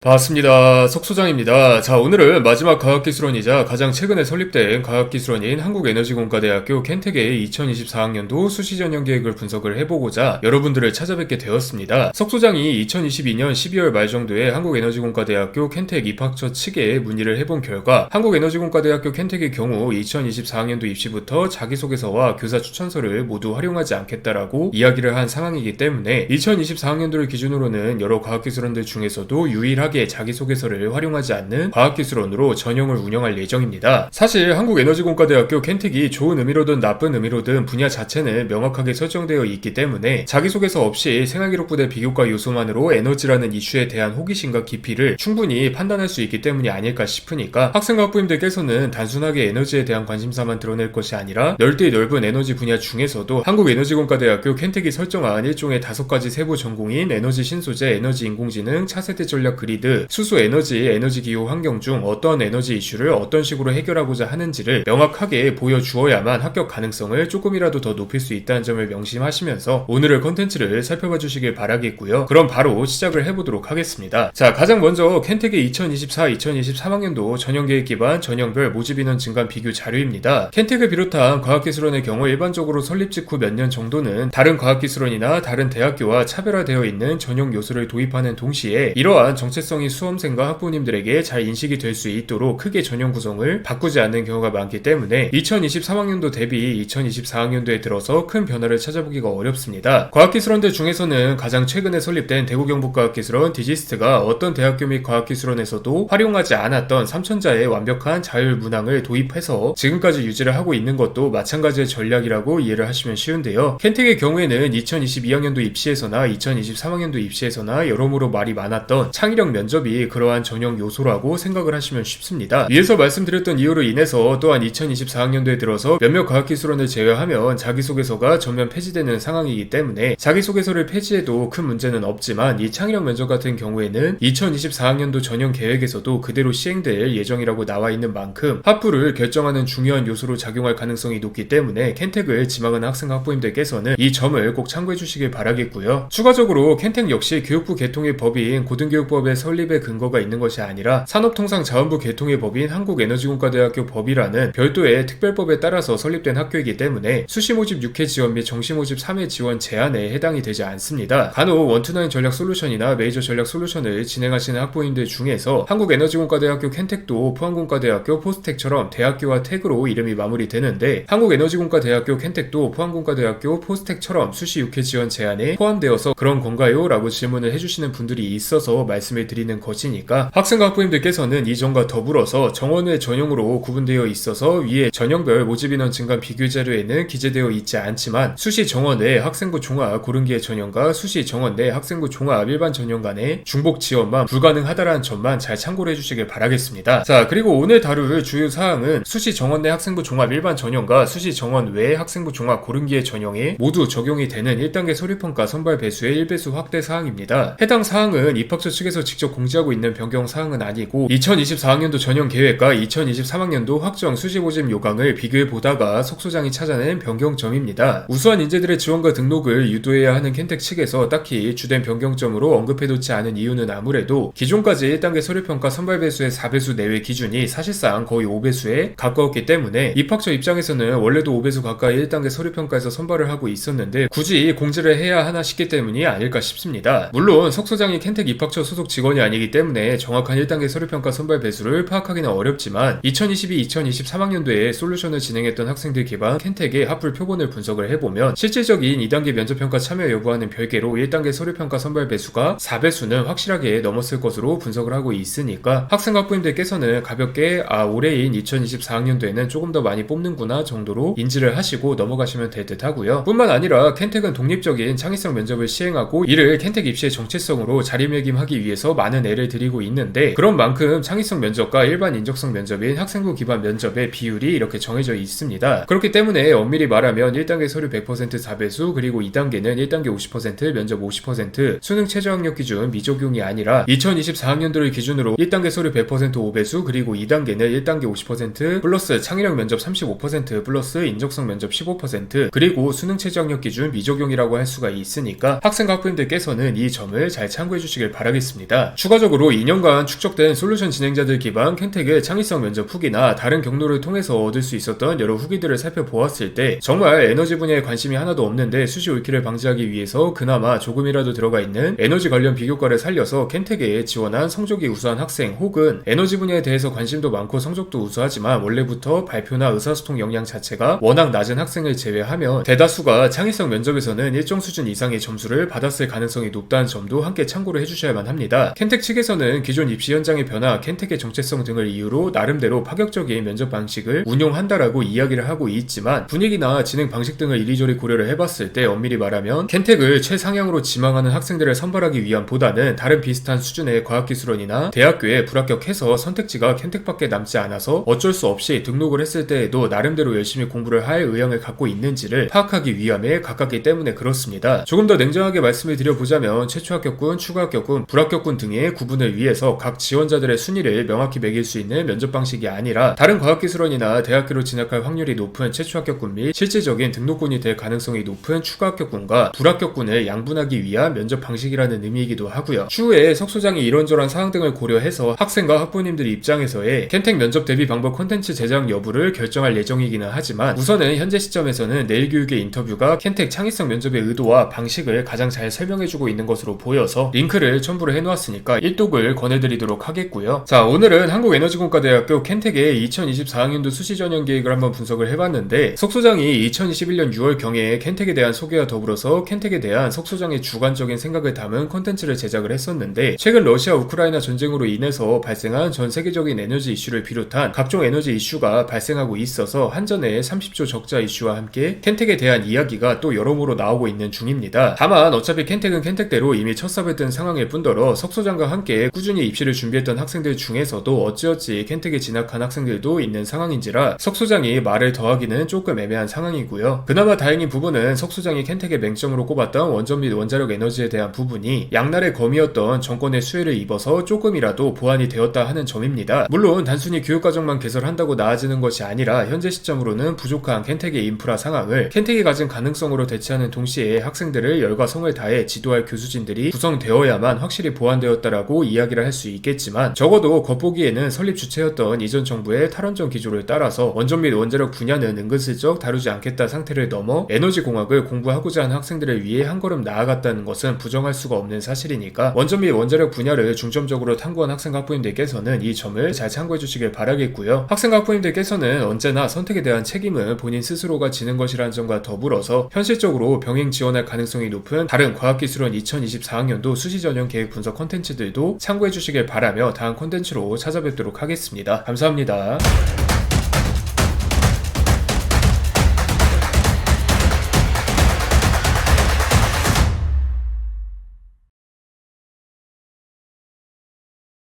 반갑습니다. 석소장입니다. 자, 오늘은 마지막 과학기술원이자 가장 최근에 설립된 과학기술원인 한국에너지공과대학교 켄텍의 2024학년도 수시전형 계획을 분석을 해보고자 여러분들을 찾아뵙게 되었습니다. 석소장이 2022년 12월 말 정도에 한국에너지공과대학교 켄텍 입학처 측에 문의를 해본 결과 한국에너지공과대학교 켄텍의 경우 2024학년도 입시부터 자기소개서와 교사 추천서를 모두 활용하지 않겠다라고 이야기를 한 상황이기 때문에 2024학년도를 기준으로는 여러 과학기술원들 중에서도 유일하게 자기소개서를 활용하지 않는 과학기술원으로 전형을 운영할 예정입니다. 사실 한국에너지공과대학교 켄텍이 좋은 의미로든 나쁜 의미로든 분야 자체는 명확하게 설정되어 있기 때문에 자기소개서 없이 생활기록 부대 비교과 요소만으로 에너지라는 이슈에 대한 호기심과 깊이를 충분히 판단할 수 있기 때문이 아닐까 싶으니까 학생과 학부님들께서는 단순하게 에너지에 대한 관심사만 드러낼 것이 아니라 넓디 넓은 에너지 분야 중에서도 한국에너지공과대학교 켄텍이 설정한 일종의 다섯 가지 세부 전공인 에너지 신소재, 에너지 인공지능, 차세대 전략 그리드, 수소 에너지, 에너지 기후 환경 중 어떤 에너지 이슈를 어떤 식으로 해결하고자 하는지를 명확하게 보여주어야만 합격 가능성을 조금이라도 더 높일 수 있다는 점을 명심하시면서 오늘의 컨텐츠를 살펴봐 주시길 바라겠고요. 그럼 바로 시작을 해보도록 하겠습니다. 자, 가장 먼저 켄텍의 2024-2023학년도 전형계획 기반 전형별 모집 인원 증가 비교 자료입니다. 켄텍을 비롯한 과학기술원의 경우 일반적으로 설립 직후 몇 년 정도는 다른 과학기술원이나 다른 대학교와 차별화되어 있는 전형 요소를 도입하는 동시에 이러한 정체성 이 수험생과 학부모님들에게 잘 인식이 될 수 있도록 크게 전형 구성을 바꾸지 않는 경우가 많기 때문에 2023학년도 대비 2024학년도에 들어서 큰 변화를 찾아보기가 어렵습니다. 과학기술원들 중에서는 가장 최근에 설립된 대구경북과학기술원 디지스트가 어떤 대학교 및 과학기술원에서도 활용하지 않았던 3천자의 완벽한 자율 문항을 도입해서 지금까지 유지를 하고 있는 것도 마찬가지의 전략이라고 이해를 하시면 쉬운데요. 켄텍의 경우에는 2022학년도 입시에서나 2023학년도 입시에서나 여러모로 말이 많았던 창의력 면접이 그러한 전형 요소라고 생각을 하시면 쉽습니다. 위에서 말씀드렸던 이유로 인해서 또한 2024학년도에 들어서 몇몇 과학기술원을 제외하면 자기소개서가 전면 폐지되는 상황이기 때문에 자기소개서를 폐지해도 큰 문제는 없지만 이 창의력 면접 같은 경우에는 2024학년도 전형 계획에서도 그대로 시행될 예정이라고 나와 있는 만큼 합부를 결정하는 중요한 요소로 작용할 가능성이 높기 때문에 켄텍을 지망하는 학생 학부님들께서는 이 점을 꼭 참고해 주시길 바라겠고요. 추가적으로 켄텍 역시 교육부 개통의 법인 고등교육법의 설립의 근거가 있는 것이 아니라 산업통상자원부 개통의 법인 한국에너지공과대학교 법이라는 별도의 특별법에 따라서 설립된 학교이기 때문에 수시 모집 6회 지원 및 정시 모집 3회 지원 제한에 해당이 되지 않습니다. 간혹 원투나인 전략 솔루션이나 메이저 전략 솔루션을 진행하시는 학부모님들 중에서 한국에너지공과대학교 켄텍도 포항공과대학교 포스텍처럼 대학교와 텍으로 이름이 마무리되는데 한국에너지공과대학교 켄텍도 포항공과대학교 포스텍처럼 수시 6회 지원 제한에 포함되어서 그런 건가요? 라고 질문을 해주시는 분들이 있어서 말씀을 드 리는 것이니까 학생과 학부모님들께서는 이 점과 더불어서 정원의 전형으로 구분되어 있어서 위에 전형별 모집 인원 증가 비교 자료에는 기재되어 있지 않지만 수시 정원 내 학생부 종합 고른기의 전형과 수시 정원 내 학생부 종합 일반 전형 간의 중복 지원만 불가능하다라는 점만 잘 참고를 해주시길 바라겠습니다. 자 그리고 오늘 다룰 주요 사항은 수시 정원 내 학생부 종합 일반 전형과 수시 정원 외 학생부 종합 고른기의 전형에 모두 적용이 되는 1단계 서류평가 선발 배수의 1배수 확대 사항입니다. 해당 사항은 입학처 측에서 직접 공지하고 있는 변경 사항은 아니고 2024학년도 전형 계획과 2023학년도 확정 수시 모집 요강을 비교해 보다가 석소장이 찾아낸 변경점입니다. 우수한 인재들의 지원과 등록을 유도해야 하는 켄텍 측에서 딱히 주된 변경점으로 언급해놓지 않은 이유는 아무래도 기존까지 1단계 서류평가 선발 배수의 4배수 내외 기준이 사실상 거의 5배수에 가까웠기 때문에 입학처 입장에서는 원래도 5배수 가까이 1단계 서류평가에서 선발을 하고 있었는데 굳이 공지를 해야 하나 싶기 때문이 아닐까 싶습니다. 물론 석소장이 켄텍 입학처 소속 직원이 아니기 때문에 정확한 1단계 서류평가 선발 배수를 파악하기는 어렵지만 2022-2023학년도에 솔루션을 진행했던 학생들 기반 켄텍의 합불 표본을 분석을 해보면 실질적인 2단계 면접평가 참여 여부와는 별개로 1단계 서류평가 선발 배수가 4배수는 확실하게 넘었을 것으로 분석을 하고 있으니까 학생 학부님들께서는 가볍게 아 올해인 2024학년도에는 조금 더 많이 뽑는구나 정도로 인지를 하시고 넘어가시면 될 듯 하고요. 뿐만 아니라 켄텍은 독립적인 창의성 면접을 시행하고 이를 켄텍 입시의 정체성으로 자리매김하기 위해서 많은 애를 들이고 있는데 그런 만큼 창의성 면접과 일반 인적성 면접인 학생부 기반 면접의 비율이 이렇게 정해져 있습니다. 그렇기 때문에 엄밀히 말하면 1단계 서류 100% 4배수 그리고 2단계는 1단계 50% 면접 50% 수능 최저학력 기준 미적용이 아니라 2024학년도를 기준으로 1단계 서류 100% 5배수 그리고 2단계는 1단계 50% 플러스 창의력 면접 35% 플러스 인적성 면접 15% 그리고 수능 최저학력 기준 미적용이라고 할 수가 있으니까 학생 학부님들께서는 이 점을 잘 참고해 주시길 바라겠습니다. 추가적으로 2년간 축적된 솔루션 진행자들 기반 켄텍의 창의성 면접 후기나 다른 경로를 통해서 얻을 수 있었던 여러 후기들을 살펴보았을 때 정말 에너지 분야에 관심이 하나도 없는데 수시 옳기를 방지하기 위해서 그나마 조금이라도 들어가 있는 에너지 관련 비교과를 살려서 켄텍에 지원한 성적이 우수한 학생 혹은 에너지 분야에 대해서 관심도 많고 성적도 우수하지만 원래부터 발표나 의사소통 역량 자체가 워낙 낮은 학생을 제외하면 대다수가 창의성 면접에서는 일정 수준 이상의 점수를 받았을 가능성이 높다는 점도 함께 참고를 해주셔야만 합니다. 켄텍 측에서는 기존 입시 현장의 변화, 켄텍의 정체성 등을 이유로 나름대로 파격적인 면접 방식을 운용한다라고 이야기를 하고 있지만 분위기나 진행 방식 등을 이리저리 고려를 해봤을 때 엄밀히 말하면 켄텍을 최상향으로 지망하는 학생들을 선발하기 위한 보다는 다른 비슷한 수준의 과학기술원이나 대학교에 불합격해서 선택지가 켄텍밖에 남지 않아서 어쩔 수 없이 등록을 했을 때에도 나름대로 열심히 공부를 할 의향을 갖고 있는지를 파악하기 위함에 가깝기 때문에 그렇습니다. 조금 더 냉정하게 말씀을 드려보자면 최초 합격군, 추가 합격군, 불합격군 등의 구분을 위해서 각 지원자들의 순위를 명확히 매길 수 있는 면접 방식이 아니라 다른 과학기술원이나 대학교로 진학할 확률이 높은 최초 합격군 및 실질적인 등록군이 될 가능성이 높은 추가 합격군과 불합격군을 양분하기 위한 면접 방식이라는 의미이기도 하고요. 추후에 석 소장이 이런저런 사항 등을 고려해서 학생과 학부모님들 입장에서의 켄텍 면접 대비 방법 콘텐츠 제작 여부를 결정할 예정이기는 하지만 우선은 현재 시점에서는 내일 교육의 인터뷰가 켄텍 창의성 면접의 의도와 방식을 가장 잘 설명해주고 있는 것으로 보여서 링크를 첨부를 해놓았으니 까 일독을 권해드리도록 하겠고요. 자 오늘은 한국에너지공과대학교 켄텍의 2024학년도 수시 전형 계획을 한번 분석을 해봤는데 석소장이 2021년 6월경에 켄텍에 대한 소개와 더불어서 켄텍에 대한 석소장의 주관적인 생각을 담은 콘텐츠를 제작을 했었는데 최근 러시아 우크라이나 전쟁으로 인해서 발생한 전 세계적인 에너지 이슈를 비롯한 각종 에너지 이슈가 발생하고 있어서 한전의 30조 적자 이슈와 함께 켄텍에 대한 이야기가 또 여러모로 나오고 있는 중입니다. 다만 어차피 켄텍은 켄텍대로 이미 첫 삽을 뜬 상황일 뿐더러 석소장 과 함께 꾸준히 입시를 준비했던 학생들 중에서도 어찌어찌 켄텍에 진학한 학생들도 있는 상황인지라 석 소장이 말을 더하기는 조금 애매한 상황이고요. 그나마 다행인 부분은 석 소장이 켄텍의 맹점으로 꼽았던 원전 및 원자력 에너지에 대한 부분이 양날의 검이었던 정권의 수혜를 입어서 조금이라도 보완이 되었다 하는 점입니다. 물론 단순히 교육과정만 개설한다고 나아지는 것이 아니라 현재 시점으로는 부족한 켄텍의 인프라 상황을 켄텍이 가진 가능성으로 대체하는 동시에 학생들을 열과 성을 다해 지도할 교수진들이 구성되어야만 확실히 보완되 었다라고 이야기를 할 수 있겠지만 적어도 겉보기에는 설립 주체였던 이전 정부의 탈원전 기조를 따라서 원전 및 원자력 분야는 은근슬쩍 다루지 않겠다 상태를 넘어 에너지 공학을 공부하고자 하는 학생들을 위해 한 걸음 나아갔다는 것은 부정할 수가 없는 사실이니까 원전 및 원자력 분야를 중점적으로 탐구한 학생 학부모님들께서는 이 점을 잘 참고해 주시길 바라겠고요. 학생 학부모님들께서는 언제나 선택에 대한 책임은 본인 스스로가 지는 것이라는 점과 더불어서 현실적으로 병행 지원할 가능성이 높은 다른 과학기술원 2024학년도 수시 전형 계획 분석 콘텐츠들도 참고해 주시길 바라며 다음 콘텐츠로 찾아뵙도록 하겠습니다. 감사합니다.